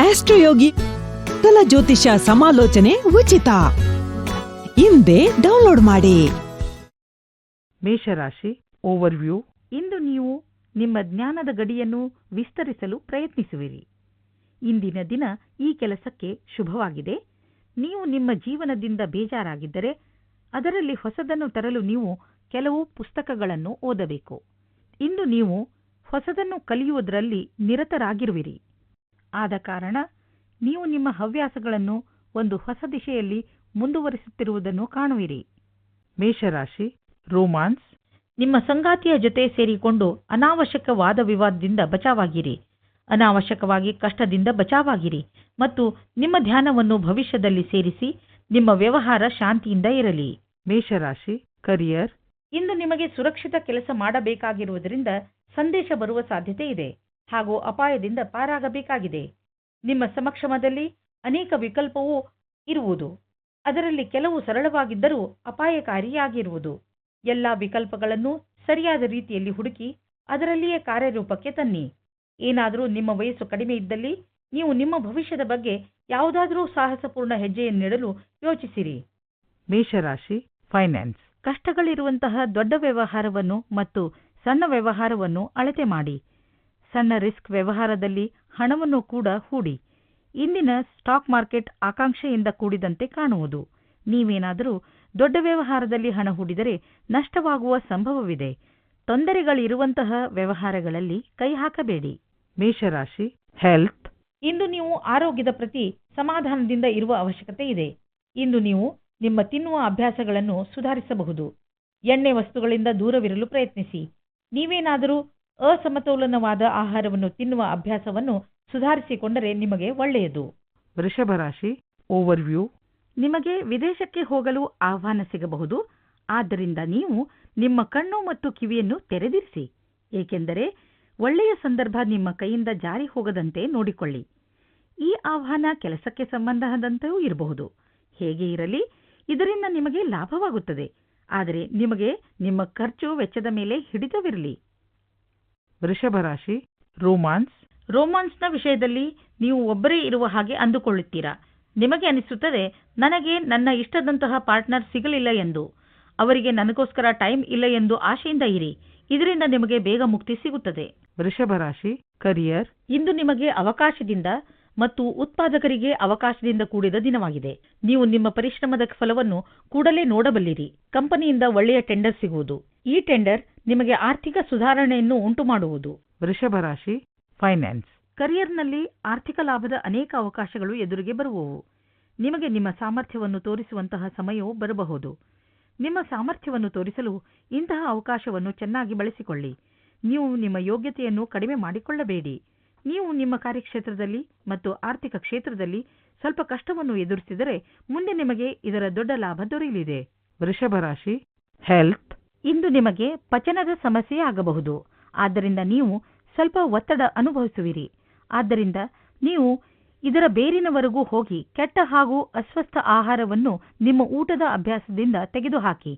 ಆಸ್ಟ್ರೋಯೋಗಿ ಕಲ ಜ್ಯೋತಿಷ ಸಮಾಲೋಚನೆ ಉಚಿತ. ಹಿಂದೆ ಡೌನ್ಲೋಡ್ ಮಾಡಿ. ಮೇಷರಾಶಿ ಓವರ್ವ್ಯೂ. ಇಂದು ನೀವು ನಿಮ್ಮ ಜ್ಞಾನದ ಗಡಿಯನ್ನು ವಿಸ್ತರಿಸಲು ಪ್ರಯತ್ನಿಸುವಿರಿ. ಇಂದಿನ ದಿನ ಈ ಕೆಲಸಕ್ಕೆ ಶುಭವಾಗಿದೆ. ನೀವು ನಿಮ್ಮ ಜೀವನದಿಂದ ಬೇಜಾರಾಗಿದ್ದರೆ ಅದರಲ್ಲಿ ಹೊಸದನ್ನು ತರಲು ನೀವು ಕೆಲವು ಪುಸ್ತಕಗಳನ್ನು ಓದಬೇಕು. ಇಂದು ನೀವು ಹೊಸದನ್ನು ಕಲಿಯುವುದರಲ್ಲಿ ನಿರತರಾಗಿರುವಿರಿ. ಆದ ಕಾರಣ ನೀವು ನಿಮ್ಮ ಹವ್ಯಾಸಗಳನ್ನು ಒಂದು ಹೊಸ ದಿಶೆಯಲ್ಲಿ ಮುಂದುವರಿಸುತ್ತಿರುವುದನ್ನು ಕಾಣುವಿರಿ. ಮೇಷರಾಶಿ ರೋಮಾನ್ಸ್. ನಿಮ್ಮ ಸಂಗಾತಿಯ ಜೊತೆ ಸೇರಿಕೊಂಡು ಅನಾವಶ್ಯಕ ವಾದ ವಿವಾದದಿಂದ ಬಚಾವಾಗಿರಿ. ಅನಾವಶ್ಯಕವಾಗಿ ಕಷ್ಟದಿಂದ ಬಚಾವಾಗಿರಿ ಮತ್ತು ನಿಮ್ಮ ಧ್ಯಾನವನ್ನು ಭವಿಷ್ಯದಲ್ಲಿ ಸೇರಿಸಿ ನಿಮ್ಮ ವ್ಯವಹಾರ ಶಾಂತಿಯಿಂದ ಇರಲಿ. ಮೇಷರಾಶಿ ಕರಿಯರ್. ಇಂದು ನಿಮಗೆ ಸುರಕ್ಷಿತ ಕೆಲಸ ಮಾಡಬೇಕಾಗಿರುವುದರಿಂದ ಸಂದೇಶ ಬರುವ ಸಾಧ್ಯತೆ ಇದೆ. ಹಾಗೂ ಅಪಾಯದಿಂದ ಪಾರಾಗಬೇಕಾಗಿದೆ. ನಿಮ್ಮ ಸಮಕ್ಷಮದಲ್ಲಿ ಅನೇಕ ವಿಕಲ್ಪವೂ ಇರುವುದು. ಅದರಲ್ಲಿ ಕೆಲವು ಸರಳವಾಗಿದ್ದರೂ ಅಪಾಯಕಾರಿಯಾಗಿರುವುದು. ಎಲ್ಲ ವಿಕಲ್ಪಗಳನ್ನು ಸರಿಯಾದ ರೀತಿಯಲ್ಲಿ ಹುಡುಕಿ ಅದರಲ್ಲಿಯೇ ಕಾರ್ಯರೂಪಕ್ಕೆ ತನ್ನಿ. ಏನಾದರೂ ನಿಮ್ಮ ವಯಸ್ಸು ಕಡಿಮೆ ಇದ್ದಲ್ಲಿ ನೀವು ನಿಮ್ಮ ಭವಿಷ್ಯದ ಬಗ್ಗೆ ಯಾವುದಾದರೂ ಸಾಹಸಪೂರ್ಣ ಹೆಜ್ಜೆಯನ್ನಿಡಲು ಯೋಚಿಸಿರಿ. ಮೇಷರಾಶಿ, ಫೈನಾನ್ಸ್. ಕಷ್ಟಗಳಿರುವಂತಹ ದೊಡ್ಡ ವ್ಯವಹಾರವನ್ನು ಮತ್ತು ಸಣ್ಣ ವ್ಯವಹಾರವನ್ನು ಅಳತೆ ಮಾಡಿ. ಸಣ್ಣ ರಿಸ್ಕ್ ವ್ಯವಹಾರದಲ್ಲಿ ಹಣವನ್ನು ಕೂಡ ಹೂಡಿ. ಇಂದಿನ ಸ್ಟಾಕ್ ಮಾರ್ಕೆಟ್ ಆಕಾಂಕ್ಷೆಯಿಂದ ಕೂಡಿದಂತೆ ಕಾಣುವುದು. ನೀವೇನಾದರೂ ದೊಡ್ಡ ವ್ಯವಹಾರದಲ್ಲಿ ಹಣ ಹೂಡಿದರೆ ನಷ್ಟವಾಗುವ ಸಂಭವವಿದೆ. ತೊಂದರೆಗಳಿರುವಂತಹ ವ್ಯವಹಾರಗಳಲ್ಲಿ ಕೈ ಹಾಕಬೇಡಿ. ಮೇಷರಾಶಿ ಹೆಲ್ತ್ ಇಂದು ನೀವು ಆರೋಗ್ಯದ ಪ್ರತಿ ಸಮಾಧಾನದಿಂದ ಇರುವ ಅವಶ್ಯಕತೆ ಇದೆ. ಇಂದು ನೀವು ನಿಮ್ಮ ತಿನ್ನುವ ಅಭ್ಯಾಸಗಳನ್ನು ಸುಧಾರಿಸಬಹುದು. ಎಣ್ಣೆ ವಸ್ತುಗಳಿಂದ ದೂರವಿರಲು ಪ್ರಯತ್ನಿಸಿ. ನೀವೇನಾದರೂ ಅಸಮತೋಲನವಾದ ಆಹಾರವನ್ನು ತಿನ್ನುವ ಅಭ್ಯಾಸವನ್ನು ಸುಧಾರಿಸಿಕೊಂಡರೆ ನಿಮಗೆ ಒಳ್ಳೆಯದು. ವೃಷಭ ರಾಶಿ ಓವರ್ವ್ಯೂ ನಿಮಗೆ ವಿದೇಶಕ್ಕೆ ಹೋಗಲು ಆಹ್ವಾನ ಸಿಗಬಹುದು. ಆದ್ದರಿಂದ ನೀವು ನಿಮ್ಮ ಕಣ್ಣು ಮತ್ತು ಕಿವಿಯನ್ನು ತೆರೆದಿರಿಸಿ. ಏಕೆಂದರೆ ಒಳ್ಳೆಯ ಸಂದರ್ಭ ನಿಮ್ಮ ಕೈಯಿಂದ ಜಾರಿ ಹೋಗದಂತೆ ನೋಡಿಕೊಳ್ಳಿ. ಈ ಆಹ್ವಾನ ಕೆಲಸಕ್ಕೆ ಸಂಬಂಧದಂತೆಯೂ ಇರಬಹುದು. ಹೇಗೆ ಇರಲಿ, ಇದರಿಂದ ನಿಮಗೆ ಲಾಭವಾಗುತ್ತದೆ. ಆದರೆ ನಿಮಗೆ ನಿಮ್ಮ ಖರ್ಚು ವೆಚ್ಚದ ಮೇಲೆ ಹಿಡಿತವಿರಲಿ. ವೃಷಭ ರಾಶಿ ರೋಮಾನ್ಸ್. ರೋಮಾನ್ಸ್ನ ವಿಷಯದಲ್ಲಿ ನೀವು ಒಬ್ಬರೇ ಇರುವ ಹಾಗೆ ಅಂದುಕೊಳ್ಳುತ್ತೀರಾ? ನಿಮಗೆ ಅನಿಸುತ್ತದೆ ನನಗೆ ನನ್ನ ಇಷ್ಟದಂತಹ ಪಾರ್ಟ್ನರ್ ಸಿಗಲಿಲ್ಲ ಎಂದು. ಅವರಿಗೆ ನನಗೋಸ್ಕರ ಟೈಮ್ ಇಲ್ಲ ಎಂದು ಆಶೆಯಿಂದ ಇರಿ. ಇದರಿಂದ ನಿಮಗೆ ಬೇಗ ಮುಕ್ತಿ ಸಿಗುತ್ತದೆ. ವೃಷಭ ರಾಶಿ ಕರಿಯರ್. ಇಂದು ನಿಮಗೆ ಅವಕಾಶದಿಂದ ಮತ್ತು ಉತ್ಪಾದಕರಿಗೆ ಅವಕಾಶದಿಂದ ಕೂಡಿದ ದಿನವಾಗಿದೆ. ನೀವು ನಿಮ್ಮ ಪರಿಶ್ರಮದ ಫಲವನ್ನು ಕೂಡಲೇ ನೋಡಬಲ್ಲಿರಿ. ಕಂಪನಿಯಿಂದ ಒಳ್ಳೆಯ ಟೆಂಡರ್ ಸಿಗುವುದು. ಈ ಟೆಂಡರ್ ನಿಮಗೆ ಆರ್ಥಿಕ ಸುಧಾರಣೆಯನ್ನು ಉಂಟುಮಾಡುವುದು. ವೃಷಭ ರಾಶಿ ಫೈನಾನ್ಸ್. ಕರಿಯರ್ನಲ್ಲಿ ಆರ್ಥಿಕ ಲಾಭದ ಅನೇಕ ಅವಕಾಶಗಳು ಎದುರಿಗೆ ಬರುವವು. ನಿಮಗೆ ನಿಮ್ಮ ಸಾಮರ್ಥ್ಯವನ್ನು ತೋರಿಸುವಂತಹ ಸಮಯವು ಬರಬಹುದು. ನಿಮ್ಮ ಸಾಮರ್ಥ್ಯವನ್ನು ತೋರಿಸಲು ಇಂತಹ ಅವಕಾಶವನ್ನು ಚೆನ್ನಾಗಿ ಬಳಸಿಕೊಳ್ಳಿ. ನೀವು ನಿಮ್ಮ ಯೋಗ್ಯತೆಯನ್ನು ಕಡಿಮೆ ಮಾಡಿಕೊಳ್ಳಬೇಡಿ. ನೀವು ನಿಮ್ಮ ಕಾರ್ಯಕ್ಷೇತ್ರದಲ್ಲಿ ಮತ್ತು ಆರ್ಥಿಕ ಕ್ಷೇತ್ರದಲ್ಲಿ ಸ್ವಲ್ಪ ಕಷ್ಟವನ್ನು ಎದುರಿಸಿದರೆ ಮುಂದೆ ನಿಮಗೆ ಇದರ ದೊಡ್ಡ ಲಾಭ ದೊರೆಯಲಿದೆ. ವೃಷಭ ರಾಶಿ ಹೆಲ್ತ್ ಇಂದು ನಿಮಗೆ ಪಚನದ ಸಮಸ್ಯೆ ಆಗಬಹುದು. ಆದ್ದರಿಂದ ನೀವು ಸ್ವಲ್ಪ ಒತ್ತಡ ಅನುಭವಿಸುವಿರಿ. ಆದ್ದರಿಂದ ನೀವು ಇದರ ಬೇರಿನವರೆಗೂ ಹೋಗಿ ಕೆಟ್ಟ ಹಾಗೂ ಅಸ್ವಸ್ಥ ಆಹಾರವನ್ನು ನಿಮ್ಮ ಊಟದ ಅಭ್ಯಾಸದಿಂದ ತೆಗೆದುಹಾಕಿ.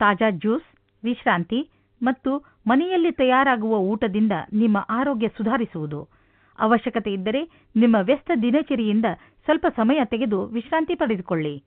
ತಾಜಾ ಜ್ಯೂಸ್ ವಿಶ್ರಾಂತಿ ಮತ್ತು ಮನೆಯಲ್ಲಿ ತಯಾರಾಗುವ ಊಟದಿಂದ ನಿಮ್ಮ ಆರೋಗ್ಯ ಸುಧಾರಿಸುವುದು. ಅವಶ್ಯಕತೆ ಇದ್ದರೆ ನಿಮ್ಮ ವ್ಯಸ್ತ ದಿನಚರಿಯಿಂದ ಸ್ವಲ್ಪ ಸಮಯ ತೆಗೆದು ವಿಶ್ರಾಂತಿ ಪಡೆದುಕೊಳ್ಳಿ.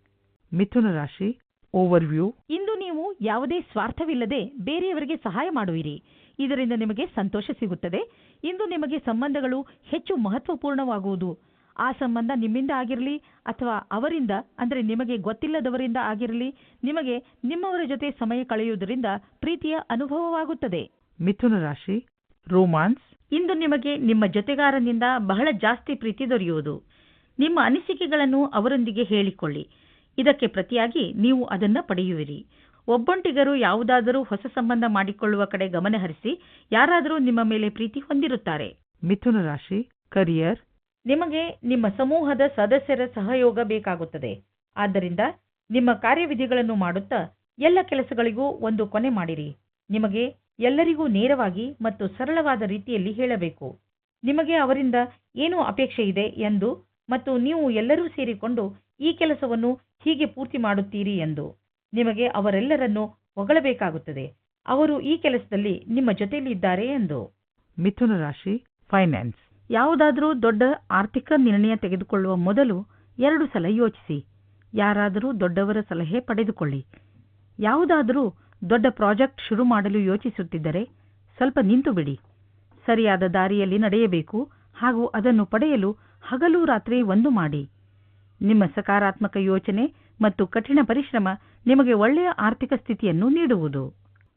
ಮಿಥುನ ರಾಶಿ ಓವರ್ವ್ಯೂ ಇಂದು ನೀವು ಯಾವುದೇ ಸ್ವಾರ್ಥವಿಲ್ಲದೆ ಬೇರೆಯವರಿಗೆ ಸಹಾಯ ಮಾಡುವಿರಿ. ಇದರಿಂದ ನಿಮಗೆ ಸಂತೋಷ ಸಿಗುತ್ತದೆ. ಇಂದು ನಿಮಗೆ ಸಂಬಂಧಗಳು ಹೆಚ್ಚು ಮಹತ್ವಪೂರ್ಣವಾಗುವುದು. ಆ ಸಂಬಂಧ ನಿಮ್ಮಿಂದ ಆಗಿರಲಿ ಅಥವಾ ಅವರಿಂದ ಅಂದರೆ ನಿಮಗೆ ಗೊತ್ತಿಲ್ಲದವರಿಂದ ಆಗಿರಲಿ ನಿಮಗೆ ನಿಮ್ಮವರ ಜೊತೆ ಸಮಯ ಕಳೆಯುವುದರಿಂದ ಪ್ರೀತಿಯ ಅನುಭವವಾಗುತ್ತದೆ. ಮಿಥುನ ರಾಶಿ ರೋಮಾನ್ಸ್. ಇಂದು ನಿಮಗೆ ನಿಮ್ಮ ಜೊತೆಗಾರನಿಂದ ಬಹಳ ಜಾಸ್ತಿ ಪ್ರೀತಿ ದೊರೆಯುವುದು. ನಿಮ್ಮ ಅನಿಸಿಕೆಗಳನ್ನು ಅವರೊಂದಿಗೆ ಹೇಳಿಕೊಳ್ಳಿ. ಇದಕ್ಕೆ ಪ್ರತಿಯಾಗಿ ನೀವು ಅದನ್ನು ಪಡೆಯುವಿರಿ. ಒಬ್ಬೊಂಟಿಗರು ಯಾವುದಾದರೂ ಹೊಸ ಸಂಬಂಧ ಮಾಡಿಕೊಳ್ಳುವ ಕಡೆ ಗಮನಹರಿಸಿ ಯಾರಾದರೂ ನಿಮ್ಮ ಮೇಲೆ ಪ್ರೀತಿ ಹೊಂದಿರುತ್ತಾರೆ. ಮಿಥುನ ರಾಶಿ ಕರಿಯರ್. ನಿಮಗೆ ನಿಮ್ಮ ಸಮೂಹದ ಸದಸ್ಯರ ಸಹಯೋಗ ಬೇಕಾಗುತ್ತದೆ. ಆದ್ದರಿಂದ ನಿಮ್ಮ ಕಾರ್ಯವಿಧಿಗಳನ್ನು ಮಾಡುತ್ತಾ ಎಲ್ಲ ಕೆಲಸಗಳಿಗೂ ಒಂದು ಕೊನೆ ಮಾಡಿರಿ. ನಿಮಗೆ ಎಲ್ಲರಿಗೂ ನೇರವಾಗಿ ಮತ್ತು ಸರಳವಾದ ರೀತಿಯಲ್ಲಿ ಹೇಳಬೇಕು. ನಿಮಗೆ ಅವರಿಂದ ಏನು ಅಪೇಕ್ಷೆ ಇದೆ ಎಂದು ಮತ್ತು ನೀವು ಎಲ್ಲರೂ ಸೇರಿಕೊಂಡು ಈ ಕೆಲಸವನ್ನು ಹೀಗೆ ಪೂರ್ತಿ ಮಾಡುತ್ತೀರಿ ಎಂದು ನಿಮಗೆ ಅವರೆಲ್ಲರನ್ನು ಹೊಗಳಬೇಕಾಗುತ್ತದೆ. ಅವರು ಈ ಕೆಲಸದಲ್ಲಿ ನಿಮ್ಮ ಜೊತೆಯಲ್ಲಿದ್ದಾರೆ ಎಂದು. ಮಿಥುನ ರಾಶಿ ಫೈನಾನ್ಸ್ ಯಾವುದಾದರೂ ದೊಡ್ಡ ಆರ್ಥಿಕ ನಿರ್ಣಯ ತೆಗೆದುಕೊಳ್ಳುವ ಮೊದಲು ಎರಡು ಸಲ ಯೋಚಿಸಿ. ಯಾರಾದರೂ ದೊಡ್ಡವರ ಸಲಹೆ ಪಡೆದುಕೊಳ್ಳಿ. ಯಾವುದಾದರೂ ದೊಡ್ಡ ಪ್ರಾಜೆಕ್ಟ್ ಶುರು ಮಾಡಲು ಯೋಚಿಸುತ್ತಿದ್ದರೆ ಸ್ವಲ್ಪ ನಿಂತು ಬಿಡಿ. ಸರಿಯಾದ ದಾರಿಯಲ್ಲಿ ನಡೆಯಬೇಕು ಹಾಗೂ ಅದನ್ನು ಪಡೆಯಲು ಹಗಲು ರಾತ್ರಿ ಒಂದು ಮಾಡಿ. ನಿಮ್ಮ ಸಕಾರಾತ್ಮಕ ಯೋಚನೆ ಮತ್ತು ಕಠಿಣ ಪರಿಶ್ರಮ ನಿಮಗೆ ಒಳ್ಳೆಯ ಆರ್ಥಿಕ ಸ್ಥಿತಿಯನ್ನು ನೀಡುವುದು.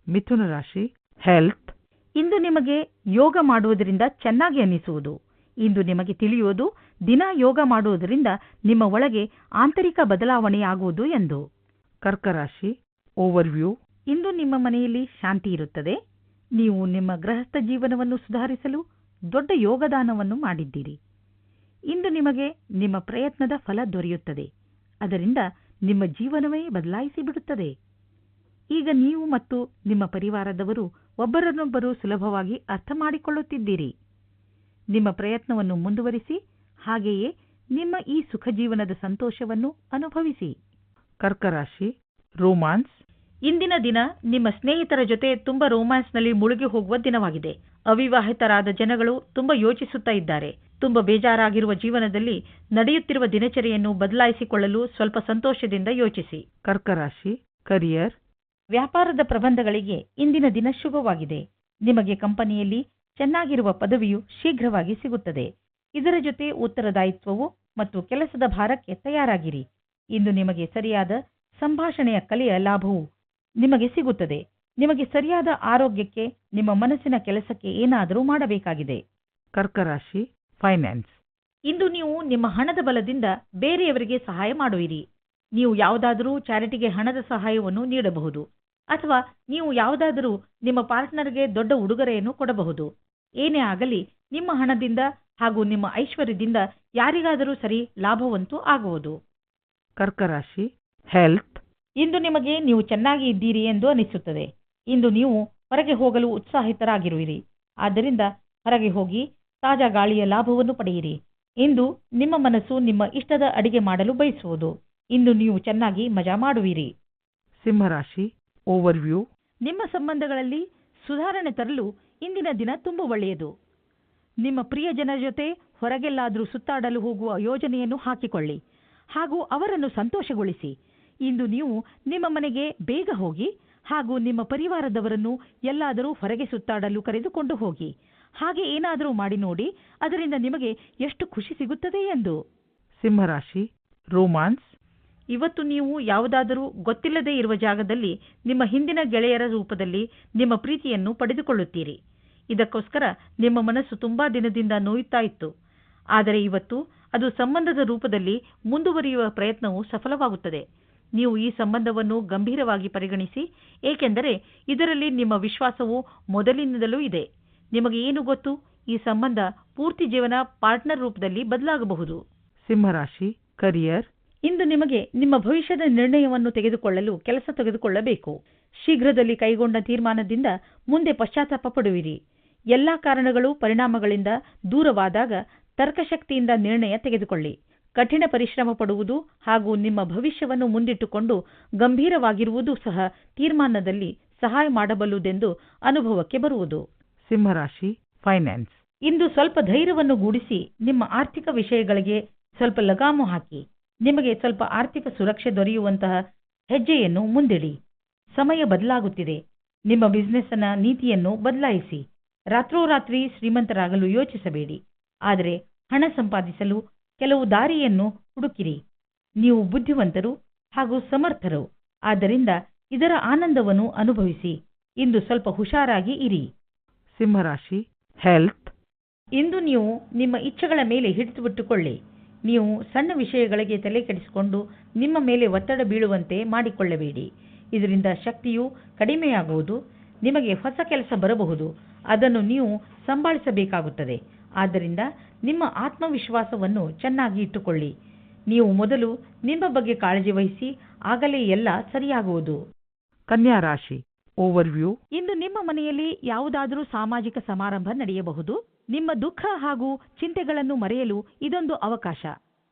ಮಿಥುನ ರಾಶಿ ಹೆಲ್ತ್ ಇಂದು ನಿಮಗೆ ಯೋಗ ಮಾಡುವುದರಿಂದ ಚೆನ್ನಾಗಿ ಅನಿಸುವುದು ಇಂದು ನಿಮಗೆ ತಿಳಿಯುವುದು ದಿನ ಯೋಗ ಮಾಡುವುದರಿಂದ ನಿಮ್ಮ ಒಳಗೆ ಆಂತರಿಕ ಬದಲಾವಣೆಯಾಗುವುದು ಎಂದು. ಕರ್ಕರಾಶಿ ಓವರ್ವ್ಯೂ. ಇಂದು ನಿಮ್ಮ ಮನೆಯಲ್ಲಿ ಶಾಂತಿ ಇರುತ್ತದೆ. ನೀವು ನಿಮ್ಮ ಗೃಹಸ್ಥ ಜೀವನವನ್ನು ಸುಧಾರಿಸಲು ದೊಡ್ಡ ಯೋಗದಾನವನ್ನು ಮಾಡಿದ್ದೀರಿ. ಇಂದು ನಿಮಗೆ ನಿಮ್ಮ ಪ್ರಯತ್ನದ ಫಲ ದೊರೆಯುತ್ತದೆ. ಅದರಿಂದ ನಿಮ್ಮ ಜೀವನವೇ ಬದಲಾಯಿಸಿ ಬಿಡುತ್ತದೆ ಈಗ ನೀವು ಮತ್ತು ನಿಮ್ಮ ಪರಿವಾರದವರು ಒಬ್ಬರನ್ನೊಬ್ಬರು ಸುಲಭವಾಗಿ ಅರ್ಥ ಮಾಡಿಕೊಳ್ಳುತ್ತಿದ್ದೀರಿ. ನಿಮ್ಮ ಪ್ರಯತ್ನವನ್ನು ಮುಂದುವರಿಸಿ ಹಾಗೆಯೇ ನಿಮ್ಮ ಈ ಸುಖ ಜೀವನದ ಸಂತೋಷವನ್ನು ಅನುಭವಿಸಿ. ಕರ್ಕರಾಶಿ ರೋಮಾನ್ಸ್. ಇಂದಿನ ದಿನ ನಿಮ್ಮ ಸ್ನೇಹಿತರ ಜೊತೆ ತುಂಬಾ ರೋಮ್ಯಾನ್ಸ್ನಲ್ಲಿ ಮುಳುಗಿ ಹೋಗುವ ದಿನವಾಗಿದೆ. ಅವಿವಾಹಿತರಾದ ಜನಗಳು ತುಂಬಾ ಯೋಚಿಸುತ್ತಾ ಇದ್ದಾರೆ. ತುಂಬಾ ಬೇಜಾರಾಗಿರುವ ಜೀವನದಲ್ಲಿ ನಡೆಯುತ್ತಿರುವ ದಿನಚರಿಯನ್ನು ಬದಲಾಯಿಸಿಕೊಳ್ಳಲು ಸ್ವಲ್ಪ ಸಂತೋಷದಿಂದ ಯೋಚಿಸಿ. ಕರ್ಕರಾಶಿ ಕರಿಯರ್. ವ್ಯಾಪಾರದ ಪ್ರಬಂಧಗಳಿಗೆ ಇಂದಿನ ದಿನ ಶುಭವಾಗಿದೆ. ನಿಮಗೆ ಕಂಪನಿಯಲ್ಲಿ ಚೆನ್ನಾಗಿರುವ ಪದವಿಯು ಶೀಘ್ರವಾಗಿ ಸಿಗುತ್ತದೆ. ಇದರ ಜೊತೆ ಉತ್ತರದಾಯಿತ್ವವು ಮತ್ತು ಕೆಲಸದ ಭಾರಕ್ಕೆ ತಯಾರಾಗಿರಿ. ಇಂದು ನಿಮಗೆ ಸರಿಯಾದ ಸಂಭಾಷಣೆಯ ಕಲೆಯ ಲಾಭವು ನಿಮಗೆ ಸಿಗುತ್ತದೆ. ನಿಮಗೆ ಸರಿಯಾದ ಆರೋಗ್ಯಕ್ಕೆ ನಿಮ್ಮ ಮನಸ್ಸಿನ ಕೆಲಸಕ್ಕೆ ಏನಾದರೂ ಮಾಡಬೇಕಾಗಿದೆ. ಕರ್ಕರಾಶಿ ಫೈನಾನ್ಸ್. ಇಂದು ನೀವು ನಿಮ್ಮ ಹಣದ ಬಲದಿಂದ ಬೇರೆಯವರಿಗೆ ಸಹಾಯ ಮಾಡುವಿರಿ. ನೀವು ಯಾವುದಾದರೂ ಚಾರಿಟಿಗೆ ಹಣದ ಸಹಾಯವನ್ನು ನೀಡಬಹುದು. ಅಥವಾ ನೀವು ಯಾವುದಾದರೂ ನಿಮ್ಮ ಪಾರ್ಟ್ನರ್ಗೆ ದೊಡ್ಡ ಉಡುಗೊರೆಯನ್ನು ಕೊಡಬಹುದು. ಏನೇ ಆಗಲಿ ನಿಮ್ಮ ಹಣದಿಂದ ಹಾಗೂ ನಿಮ್ಮ ಐಶ್ವರ್ಯದಿಂದ ಯಾರಿಗಾದರೂ ಸರಿ ಲಾಭವಂತೂ ಆಗುವುದು. ಕರ್ಕರಾಶಿ ಹೆಲ್ತ್. ಇಂದು ನಿಮಗೆ ನೀವು ಚೆನ್ನಾಗಿ ಇದ್ದೀರಿ ಎಂದು ಅನಿಸುತ್ತದೆ. ಇಂದು ನೀವು ಹೊರಗೆ ಹೋಗಲು ಉತ್ಸಾಹಿತರಾಗಿರುವಿರಿ. ಆದ್ದರಿಂದ ಹೊರಗೆ ಹೋಗಿ ತಾಜಾ ಗಾಳಿಯ ಲಾಭವನ್ನು ಪಡೆಯಿರಿ. ಇಂದು ನಿಮ್ಮ ಮನಸ್ಸು ನಿಮ್ಮ ಇಷ್ಟದ ಅಡಿಗೆ ಮಾಡಲು ಬಯಸುವುದು. ಇಂದು ನೀವು ಚೆನ್ನಾಗಿ ಮಜಾ ಮಾಡುವಿರಿ. ಸಿಂಹರಾಶಿ ಓವರ್ವ್ಯೂ ನಿಮ್ಮ ಸಂಬಂಧಗಳಲ್ಲಿ ಸುಧಾರಣೆ ತರಲು ಇಂದಿನ ದಿನ ತುಂಬ ಒಳ್ಳೆಯದು. ನಿಮ್ಮ ಪ್ರಿಯ ಜನರ ಜೊತೆ ಹೊರಗೆಲ್ಲಾದರೂ ಸುತ್ತಾಡಲು ಹೋಗುವ ಯೋಜನೆಯನ್ನು ಹಾಕಿಕೊಳ್ಳಿ. ಹಾಗೂ ಅವರನ್ನು ಸಂತೋಷಗೊಳಿಸಿ. ಇಂದು ನೀವು ನಿಮ್ಮ ಮನೆಗೆ ಬೇಗ ಹೋಗಿ ಹಾಗೂ ನಿಮ್ಮ ಪರಿವಾರದವರನ್ನು ಎಲ್ಲಾದರೂ ಹೊರಗೆ ಸುತ್ತಾಡಲು ಕರೆದುಕೊಂಡು ಹೋಗಿ. ಹಾಗೆ ಏನಾದರೂ ಮಾಡಿ ನೋಡಿ ಅದರಿಂದ ನಿಮಗೆ ಎಷ್ಟು ಖುಷಿ ಸಿಗುತ್ತದೆ ಎಂದು. ಸಿಂಹರಾಶಿ ರೋಮಾನ್ಸ್ ಇವತ್ತು ನೀವು ಯಾವುದಾದರೂ ಗೊತ್ತಿಲ್ಲದೇ ಇರುವ ಜಾಗದಲ್ಲಿ ನಿಮ್ಮ ಹಿಂದಿನ ಗೆಳೆಯರ ರೂಪದಲ್ಲಿ ನಿಮ್ಮ ಪ್ರೀತಿಯನ್ನು ಪಡೆದುಕೊಳ್ಳುತ್ತೀರಿ. ಇದಕ್ಕೋಸ್ಕರ ನಿಮ್ಮ ಮನಸ್ಸು ತುಂಬಾ ದಿನದಿಂದ ನೋಯುತ್ತಾ ಇತ್ತು. ಆದರೆ ಇವತ್ತು ಅದು ಸಂಬಂಧದ ರೂಪದಲ್ಲಿ ಮುಂದುವರಿಯುವ ಪ್ರಯತ್ನವು ಸಫಲವಾಗುತ್ತದೆ. ನೀವು ಈ ಸಂಬಂಧವನ್ನು ಗಂಭೀರವಾಗಿ ಪರಿಗಣಿಸಿ, ಏಕೆಂದರೆ ಇದರಲ್ಲಿ ನಿಮ್ಮ ವಿಶ್ವಾಸವು ಮೊದಲಿನಿಂದಲೂ ಇದೆ. ನಿಮಗೆ ಏನು ಗೊತ್ತು? ಈ ಸಂಬಂಧ ಪೂರ್ತಿ ಜೀವನ ಪಾರ್ಟ್ನರ್ ರೂಪದಲ್ಲಿ ಬದಲಾಗಬಹುದು. ಸಿಂಹರಾಶಿ, ಕರಿಯರ್ ಇಂದು ನಿಮಗೆ ನಿಮ್ಮ ಭವಿಷ್ಯದ ನಿರ್ಣಯವನ್ನು ತೆಗೆದುಕೊಳ್ಳಲು ಕೆಲಸ ತೆಗೆದುಕೊಳ್ಳಬೇಕು. ಶೀಘ್ರದಲ್ಲಿ ಕೈಗೊಂಡ ತೀರ್ಮಾನದಿಂದ ಮುಂದೆ ಪಶ್ಚಾತ್ತಾಪ ಪಡುವಿರಿ. ಎಲ್ಲಾ ಕಾರಣಗಳು ಪರಿಣಾಮಗಳಿಂದ ದೂರವಾದಾಗ ತರ್ಕಶಕ್ತಿಯಿಂದ ನಿರ್ಣಯ ತೆಗೆದುಕೊಳ್ಳಿ. ಕಠಿಣ ಪರಿಶ್ರಮ ಪಡುವುದು ಹಾಗೂ ನಿಮ್ಮ ಭವಿಷ್ಯವನ್ನು ಮುಂದಿಟ್ಟುಕೊಂಡು ಗಂಭೀರವಾಗಿರುವುದು ಸಹ ತೀರ್ಮಾನದಲ್ಲಿ ಸಹಾಯ ಮಾಡಬಲ್ಲುದೆಂದು ಅನುಭವಕ್ಕೆ ಬರುವುದು. ಸಿಂಹರಾಶಿ ಫೈನಾನ್ಸ್. ಇಂದು ಸ್ವಲ್ಪ ಧೈರ್ಯವನ್ನು ಗೂಡಿಸಿ ನಿಮ್ಮ ಆರ್ಥಿಕ ವಿಷಯಗಳಿಗೆ ಸ್ವಲ್ಪ ಲಗಾಮು ಹಾಕಿ. ನಿಮಗೆ ಸ್ವಲ್ಪ ಆರ್ಥಿಕ ಸುರಕ್ಷೆ ದೊರೆಯುವಂತಹ ಹೆಜ್ಜೆಯನ್ನು ಮುಂದಿಡಿ. ಸಮಯ ಬದಲಾಗುತ್ತಿದೆ. ನಿಮ್ಮ ಬಿಸಿನೆಸ್ನ ನೀತಿಯನ್ನು ಬದಲಾಯಿಸಿ. ರಾತ್ರೋರಾತ್ರಿ ಶ್ರೀಮಂತರಾಗಲು ಯೋಚಿಸಬೇಡಿ. ಆದರೆ ಹಣ ಸಂಪಾದಿಸಲು ಕೆಲವು ದಾರಿಯನ್ನು ಹುಡುಕಿರಿ. ನೀವು ಬುದ್ಧಿವಂತರು ಹಾಗೂ ಸಮರ್ಥರು. ಆದ್ದರಿಂದ ಇದರ ಆನಂದವನ್ನು ಅನುಭವಿಸಿ. ಇಂದು ಸ್ವಲ್ಪ ಹುಷಾರಾಗಿ ಇರಿ. ಸಿಂಹರಾಶಿ ಹೆಲ್ತ್ ಇಂದು ನೀವು ನಿಮ್ಮ ಇಚ್ಛೆಗಳ ಮೇಲೆ ಹಿಡಿದುಬಿಟ್ಟುಕೊಳ್ಳಿ ನೀವು ಸಣ್ಣ ವಿಷಯಗಳಿಗೆ ತಲೆ ಕೆಡಿಸಿಕೊಂಡು ನಿಮ್ಮ ಮೇಲೆ ಒತ್ತಡ ಬೀಳುವಂತೆ ಮಾಡಿಕೊಳ್ಳಬೇಡಿ. ಇದರಿಂದ ಶಕ್ತಿಯು ಕಡಿಮೆಯಾಗುವುದು ನಿಮಗೆ ಹೊಸ ಕೆಲಸ ಬರಬಹುದು ಅದನ್ನು ನೀವು ಸಂಭಾಳಿಸಬೇಕಾಗುತ್ತದೆ. ಆದ್ದರಿಂದ ನಿಮ್ಮ ಆತ್ಮವಿಶ್ವಾಸವನ್ನು ಚೆನ್ನಾಗಿ ಇಟ್ಟುಕೊಳ್ಳಿ. ನೀವು ಮೊದಲು ನಿಮ್ಮ ಬಗ್ಗೆ ಕಾಳಜಿ ವಹಿಸಿ ಆಗಲೇ ಎಲ್ಲ ಸರಿಯಾಗುವುದು. ಕನ್ಯಾ ರಾಶಿ ಓವರ್ವ್ಯೂ ಇಂದು ನಿಮ್ಮ ಮನೆಯಲ್ಲಿ ಯಾವುದಾದರೂ ಸಾಮಾಜಿಕ ಸಮಾರಂಭ ನಡೆಯಬಹುದು? ನಿಮ್ಮ ದುಃಖ ಹಾಗೂ ಚಿಂತೆಗಳನ್ನು ಮರೆಯಲು ಇದೊಂದು ಅವಕಾಶ.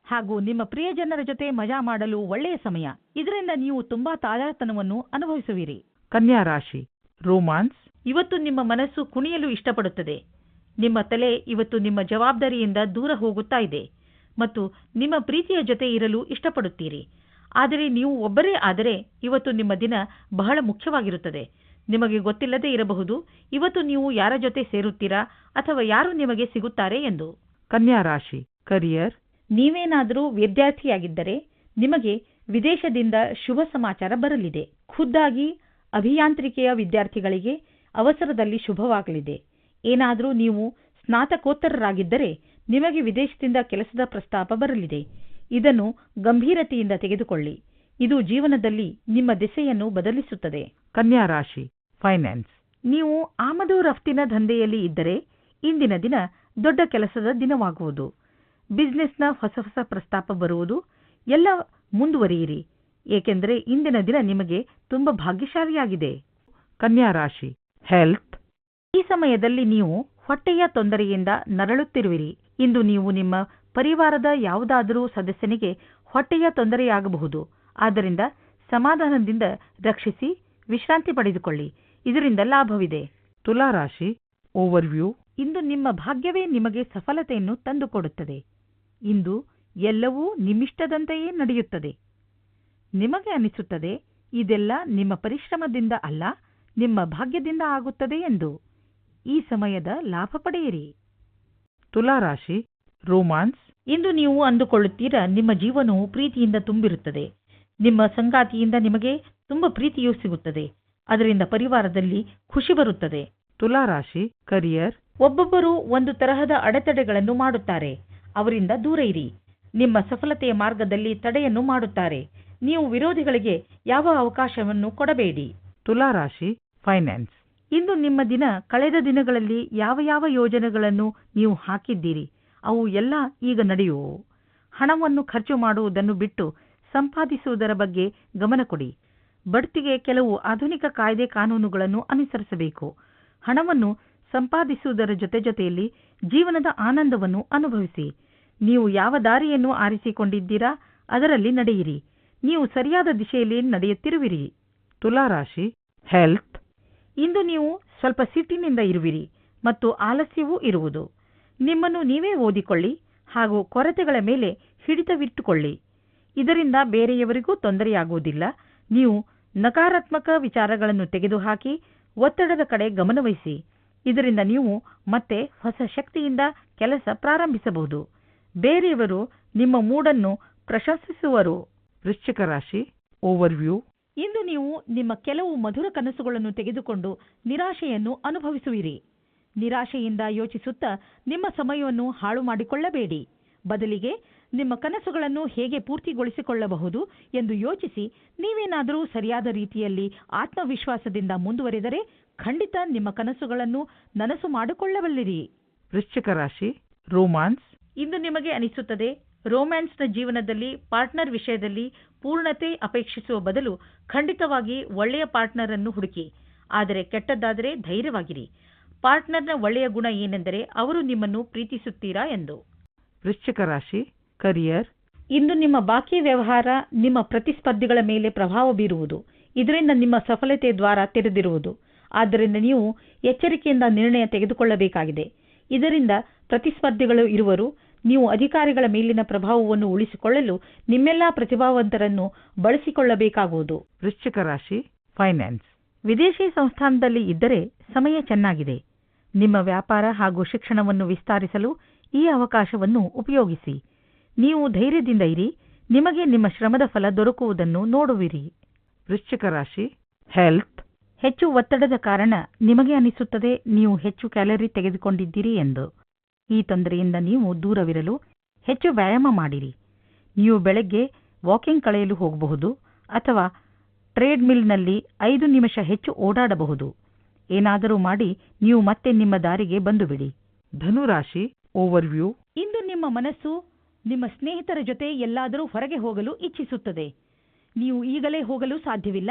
ಹಾಗೂ ನಿಮ್ಮ ಪ್ರಿಯಜನರ ಜೊತೆ ಮಜಾ ಮಾಡಲು ಒಳ್ಳೆಯ ಸಮಯ. ಇದರಿಂದ ನೀವು ತುಂಬಾ ತಾಜಾತನವನ್ನು ಅನುಭವಿಸುವಿರಿ. ಕನ್ಯಾ ರಾಶಿ ರೋಮಾನ್ಸ್. ಇವತ್ತು ನಿಮ್ಮ ಮನಸ್ಸು ಕುಣಿಯಲು ಇಷ್ಟಪಡುತ್ತದೆ. ನಿಮ್ಮ ತಲೆ ಇವತ್ತು ನಿಮ್ಮ ಜವಾಬ್ದಾರಿಯಿಂದ ದೂರ ಹೋಗುತ್ತಾ ಇದೆ. ಮತ್ತು ನಿಮ್ಮ ಪ್ರೀತಿಯ ಜೊತೆ ಇರಲು ಇಷ್ಟಪಡುತ್ತೀರಿ. ಆದರೆ ನೀವು ಒಬ್ಬರೇ ಆದರೆ ಇವತ್ತು ನಿಮ್ಮ ದಿನ ಬಹಳ ಮುಖ್ಯವಾಗಿರುತ್ತದೆ. ನಿಮಗೆ ಗೊತ್ತಿಲ್ಲದೇ ಇರಬಹುದು. ಇವತ್ತು ನೀವು ಯಾರ ಜೊತೆ ಸೇರುತ್ತೀರಾ? ಅಥವಾ ಯಾರು ನಿಮಗೆ ಸಿಗುತ್ತಾರೆ ಎಂದು? ಕನ್ಯಾ ರಾಶಿ ಕರಿಯರ್ ನೀವೇನಾದರೂ ವಿದ್ಯಾರ್ಥಿಯಾಗಿದ್ದರೆ ನಿಮಗೆ ವಿದೇಶದಿಂದ ಶುಭ ಸಮಾಚಾರ ಬರಲಿದೆ. ಖುದ್ದಾಗಿ ಅಭಿಯಾಂತ್ರಿಕೆಯ ವಿದ್ಯಾರ್ಥಿಗಳಿಗೆ ಅವಸರದಲ್ಲಿ ಶುಭವಾಗಲಿದೆ. ಏನಾದರೂ ನೀವು ಸ್ನಾತಕೋತ್ತರರಾಗಿದ್ದರೆ ನಿಮಗೆ ವಿದೇಶದಿಂದ ಕೆಲಸದ ಪ್ರಸ್ತಾಪ ಬರಲಿದೆ. ಇದನ್ನು ಗಂಭೀರತೆಯಿಂದ ತೆಗೆದುಕೊಳ್ಳಿ. ಇದು ಜೀವನದಲ್ಲಿ ನಿಮ್ಮ ದಿಸೆಯನ್ನು ಬದಲಿಸುತ್ತದೆ. ಕನ್ಯಾ ರಾಶಿ ಫೈನಾನ್ಸ್ ನೀವು ಆಮದು ರಫ್ತಿನ ದಂಧೆಯಲ್ಲಿ ಇದ್ದರೆ ಇಂದಿನ ದಿನ ದೊಡ್ಡ ಕೆಲಸದ ದಿನವಾಗುವುದು. ಬಿಸ್ನೆಸ್ನ ಹೊಸ ಹೊಸ ಪ್ರಸ್ತಾಪ ಬರುವುದು. ಎಲ್ಲ ಮುಂದುವರಿಯಿರಿ. ಏಕೆಂದರೆ ಇಂದಿನ ದಿನ ನಿಮಗೆ ತುಂಬ ಭಾಗ್ಯಶಾಲಿಯಾಗಿದೆ. ಕನ್ಯಾ ರಾಶಿ ಹೆಲ್ತ್ ಈ ಸಮಯದಲ್ಲಿ ನೀವು ಹೊಟ್ಟೆಯ ತೊಂದರೆಯಿಂದ ನರಳುತ್ತಿರುವಿರಿ. ಇಂದು ನೀವು ನಿಮ್ಮ ಪರಿವಾರದ ಯಾವುದಾದರೂ ಸದಸ್ಯನಿಗೆ ಹೊಟ್ಟೆಯ ತೊಂದರೆಯಾಗಬಹುದು. ಆದ್ದರಿಂದ ಸಮಾಧಾನದಿಂದ ರಕ್ಷಿಸಿ ವಿಶ್ರಾಂತಿ ಪಡೆದುಕೊಳ್ಳಿ. ಇದರಿಂದ ಲಾಭವಿದೆ. ತುಲಾ ರಾಶಿ ಓವರ್ವ್ಯೂ. ಇಂದು ನಿಮ್ಮ ಭಾಗ್ಯವೇ ನಿಮಗೆ ಸಫಲತೆಯನ್ನು ತಂದುಕೊಡುತ್ತದೆ. ಇಂದು ಎಲ್ಲವೂ ನಿಮ್ಮಿಷ್ಟದಂತೆಯೇ ನಡೆಯುತ್ತದೆ. ನಿಮಗೆ ಅನಿಸುತ್ತದೆ ಇದೆಲ್ಲ ನಿಮ್ಮ ಪರಿಶ್ರಮದಿಂದ ಅಲ್ಲ ನಿಮ್ಮ ಭಾಗ್ಯದಿಂದ ಆಗುತ್ತದೆ ಎಂದು. ಈ ಸಮಯದ ಲಾಭ ಪಡೆಯಿರಿ. ತುಲಾ ರಾಶಿ ರೋಮಾನ್ಸ್. ಇಂದು ನೀವು ಅಂದುಕೊಳ್ಳುತ್ತೀರಾ ನಿಮ್ಮ ಜೀವನವು ಪ್ರೀತಿಯಿಂದ ತುಂಬಿರುತ್ತದೆ. ನಿಮ್ಮ ಸಂಗಾತಿಯಿಂದ ನಿಮಗೆ ತುಂಬ ಪ್ರೀತಿಯೂ ಸಿಗುತ್ತದೆ. ಅದರಿಂದ ಪರಿವಾರದಲ್ಲಿ ಖುಷಿ ಬರುತ್ತದೆ. ತುಲಾ ರಾಶಿ ಕರಿಯರ್ ಒಬ್ಬೊಬ್ಬರು ಒಂದು ತರಹದ ಅಡೆತಡೆಗಳನ್ನು ಮಾಡುತ್ತಾರೆ. ಅವರಿಂದ ದೂರ ಇರಿ. ನಿಮ್ಮ ಸಫಲತೆಯ ಮಾರ್ಗದಲ್ಲಿ ತಡೆಯನ್ನು ಮಾಡುತ್ತಾರೆ. ನೀವು ವಿರೋಧಿಗಳಿಗೆ ಯಾವ ಅವಕಾಶವನ್ನು ಕೊಡಬೇಡಿ. ತುಲಾ ರಾಶಿ ಫೈನಾನ್ಸ್ ಇಂದು ನಿಮ್ಮ ದಿನ ಕಳೆದ ದಿನಗಳಲ್ಲಿ ಯಾವ ಯಾವ ಯೋಜನೆಗಳನ್ನು ನೀವು ಹಾಕಿದ್ದೀರಿ? ಅವು ಎಲ್ಲ ಈಗ ನಡೆಯುವು ಹಣವನ್ನು ಖರ್ಚು ಮಾಡುವುದನ್ನು ಬಿಟ್ಟು ಸಂಪಾದಿಸುವುದರ ಬಗ್ಗೆ ಗಮನ ಕೊಡಿ. ಬಡ್ತಿಗೆ ಕೆಲವು ಆಧುನಿಕ ಕಾಯ್ದೆ ಕಾನೂನುಗಳನ್ನು ಅನುಸರಿಸಬೇಕು. ಹಣವನ್ನು ಸಂಪಾದಿಸುವುದರ ಜೊತೆ ಜೊತೆಯಲ್ಲಿ ಜೀವನದ ಆನಂದವನ್ನು ಅನುಭವಿಸಿ. ನೀವು ಯಾವ ದಾರಿಯನ್ನು ಆರಿಸಿಕೊಂಡಿದ್ದೀರಾ? ಅದರಲ್ಲಿ ನಡೆಯಿರಿ. ನೀವು ಸರಿಯಾದ ದಿಶೆಯಲ್ಲಿ ನಡೆಯುತ್ತಿರುವಿರಿ. ತುಲಾ ರಾಶಿ ಹೆಲ್ತ್ ಇಂದು ನೀವು ಸ್ವಲ್ಪ ಸಿಟ್ಟಿನಿಂದ ಇರುವಿರಿ ಮತ್ತು ಆಲಸ್ಯವೂ ಇರುವುದು. ನಿಮ್ಮನ್ನು ನೀವೇ ಓದಿಕೊಳ್ಳಿ ಹಾಗೂ ಕೊರತೆಗಳ ಮೇಲೆ ಹಿಡಿತವಿಟ್ಟುಕೊಳ್ಳಿ. ಇದರಿಂದ ಬೇರೆಯವರಿಗೂ ತೊಂದರೆಯಾಗುವುದಿಲ್ಲ. ನೀವು ನಕಾರಾತ್ಮಕ ವಿಚಾರಗಳನ್ನು ತೆಗೆದುಹಾಕಿ ಒತ್ತಡದ ಕಡೆ ಗಮನವಹಿಸಿ. ಇದರಿಂದ ನೀವು ಮತ್ತೆ ಹೊಸ ಶಕ್ತಿಯಿಂದ ಕೆಲಸ ಪ್ರಾರಂಭಿಸಬಹುದು. ಬೇರೆಯವರು ನಿಮ್ಮ ಮೂಡನ್ನು ಪ್ರಶಂಸಿಸುವರು. ವೃಶ್ಚಿಕ ರಾಶಿ ಓವರ್ವ್ಯೂ ಇಂದು ನೀವು ನಿಮ್ಮ ಕೆಲವು ಮಧುರ ಕನಸುಗಳನ್ನು ತೆಗೆದುಕೊಂಡು ನಿರಾಶೆಯನ್ನು ಅನುಭವಿಸುವಿರಿ. ನಿರಾಶೆಯಿಂದ ಯೋಚಿಸುತ್ತಾ ನಿಮ್ಮ ಸಮಯವನ್ನು ಹಾಳು ಮಾಡಿಕೊಳ್ಳಬೇಡಿ ಬದಲಿಗೆ ನಿಮ್ಮ ಕನಸುಗಳನ್ನು ಹೇಗೆ ಪೂರ್ತಿಗೊಳಿಸಿಕೊಳ್ಳಬಹುದು ಎಂದು ಯೋಚಿಸಿ ನೀವೇನಾದರೂ ಸರಿಯಾದ ರೀತಿಯಲ್ಲಿ ಆತ್ಮವಿಶ್ವಾಸದಿಂದ ಮುಂದುವರೆದರೆ ಖಂಡಿತ ನಿಮ್ಮ ಕನಸುಗಳನ್ನು ನನಸು ಮಾಡಿಕೊಳ್ಳಬಲ್ಲಿರಿ. ವೃಶ್ಚಿಕ ರಾಶಿ ರೋಮಾನ್ಸ್. ಇಂದು ನಿಮಗೆ ಅನಿಸುತ್ತದೆ ರೋಮ್ಯಾನ್ಸ್ನ ಜೀವನದಲ್ಲಿ ಪಾರ್ಟ್ನರ್ ವಿಷಯದಲ್ಲಿ ಪೂರ್ಣತೆ ಅಪೇಕ್ಷಿಸುವ ಬದಲು ಖಂಡಿತವಾಗಿ ಒಳ್ಳೆಯ ಪಾರ್ಟ್ನರ್ ಅನ್ನು ಹುಡುಕಿ ಆದರೆ ಕೆಟ್ಟದ್ದಾದರೆ ಧೈರ್ಯವಾಗಿರಿ. ಪಾರ್ಟ್ನರ್ನ ಒಳ್ಳೆಯ ಗುಣ ಏನೆಂದರೆ ಅವರು ನಿಮ್ಮನ್ನು ಪ್ರೀತಿಸುತ್ತೀರಾ ಎಂದು. ವೃಶ್ಚಿಕ ರಾಶಿ ಕರಿಯರ್ ಇಂದು ನಿಮ್ಮ ಬಾಕಿ ವ್ಯವಹಾರ ನಿಮ್ಮ ಪ್ರತಿಸ್ಪರ್ಧಿಗಳ ಮೇಲೆ ಪ್ರಭಾವ ಬೀರುವುದು. ಇದರಿಂದ ನಿಮ್ಮ ಸಫಲತೆ ದ್ವಾರ ತೆರೆದಿರುವುದು. ಆದ್ದರಿಂದ ನೀವು ಎಚ್ಚರಿಕೆಯಿಂದ ನಿರ್ಣಯ ತೆಗೆದುಕೊಳ್ಳಬೇಕಾಗಿದೆ. ಇದರಿಂದ ಪ್ರತಿಸ್ಪರ್ಧಿಗಳು ಇರುವರು. ನೀವು ಅಧಿಕಾರಿಗಳ ಮೇಲಿನ ಪ್ರಭಾವವನ್ನು ಉಳಿಸಿಕೊಳ್ಳಲು ನಿಮ್ಮೆಲ್ಲಾ ಪ್ರತಿಭಾವಂತರನ್ನು ಬಳಸಿಕೊಳ್ಳಬೇಕಾಗುವುದು. ವೃಶ್ಚಿಕ ರಾಶಿ ಫೈನಾನ್ಸ್ ವಿದೇಶಿ ಸಂಸ್ಥಾನದಲ್ಲಿ ಇದ್ದರೆ ಸಮಯ ಚೆನ್ನಾಗಿದೆ. ನಿಮ್ಮ ವ್ಯಾಪಾರ ಹಾಗೂ ಶಿಕ್ಷಣವನ್ನು ವಿಸ್ತರಿಸಲು ಈ ಅವಕಾಶವನ್ನು ಉಪಯೋಗಿಸಿ. ನೀವು ಧೈರ್ಯದಿಂದ ಇರಿ. ನಿಮಗೆ ನಿಮ್ಮ ಶ್ರಮದ ಫಲ ದೊರಕುವುದನ್ನು ನೋಡುವಿರಿ. ವೃಶ್ಚಿಕ ರಾಶಿ ಹೆಲ್ತ್ ಹೆಚ್ಚು ಒತ್ತಡದ ಕಾರಣ ನಿಮಗೆ ಅನಿಸುತ್ತದೆ ನೀವು ಹೆಚ್ಚು ಕ್ಯಾಲರಿ ತೆಗೆದುಕೊಂಡಿದ್ದೀರಿ ಎಂದು. ಈ ತೊಂದರೆಯಿಂದ ನೀವು ದೂರವಿರಲು ಹೆಚ್ಚು ವ್ಯಾಯಾಮ ಮಾಡಿರಿ. ನೀವು ಬೆಳಗ್ಗೆ ವಾಕಿಂಗ್ ಕಳೆಯಲು ಹೋಗಬಹುದು ಅಥವಾ ಟ್ರೇಡ್ಮಿಲ್ನಲ್ಲಿ ಐದು ನಿಮಿಷ ಹೆಚ್ಚು ಓಡಾಡಬಹುದು. ಏನಾದರೂ ಮಾಡಿ ನೀವು ಮತ್ತೆ ನಿಮ್ಮ ದಾರಿಗೆ ಬಂದುಬಿಡಿ. ಧನುರಾಶಿ ಓವರ್ವ್ಯೂ ಇಂದು ನಿಮ್ಮ ಮನಸ್ಸು ನಿಮ್ಮ ಸ್ನೇಹಿತರ ಜೊತೆ ಎಲ್ಲಾದರೂ ಹೊರಗೆ ಹೋಗಲು ಇಚ್ಛಿಸುತ್ತದೆ. ನೀವು ಈಗಲೇ ಹೋಗಲು ಸಾಧ್ಯವಿಲ್ಲ.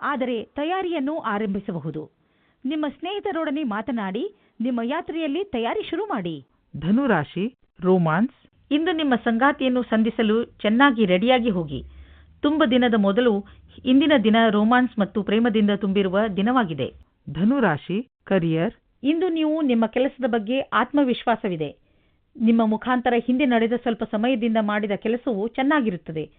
ಆದರೆ ತಯಾರಿಯನ್ನು ಆರಂಭಿಸಬಹುದು. ನಿಮ್ಮ ಸ್ನೇಹಿತರೊಡನೆ ಮಾತನಾಡಿ ನಿಮ್ಮ ಯಾತ್ರೆಯಲ್ಲಿ ತಯಾರಿ ಶುರು ಮಾಡಿ. ಧನುರಾಶಿ ರೋಮಾನ್ಸ್. ಇಂದು ನಿಮ್ಮ ಸಂಗಾತಿಯನ್ನು ಸಂಧಿಸಲು ಚೆನ್ನಾಗಿ ರೆಡಿಯಾಗಿ ಹೋಗಿ. ತುಂಬ ದಿನದ ಮೊದಲು ಇಂದಿನ ದಿನ ರೋಮಾನ್ಸ್ ಮತ್ತು ಪ್ರೇಮದಿಂದ ತುಂಬಿರುವ ದಿನವಾಗಿದೆ. ಧನುರಾಶಿ ಕರಿಯರ್. ಇಂದು ನೀವು ನಿಮ್ಮ ಕೆಲಸದ ಬಗ್ಗೆ ಆತ್ಮವಿಶ್ವಾಸವಿದೆ. ನಿಮ್ಮ ಮುಖಾಂತರ ಹಿಂದೆ ನಡೆದ ಸ್ವಲ್ಪ ಸಮಯದಿಂದ ಮಾಡಿದ ಕೆಲಸವು ಚೆನ್ನಾಗಿರುತ್ತದೆ.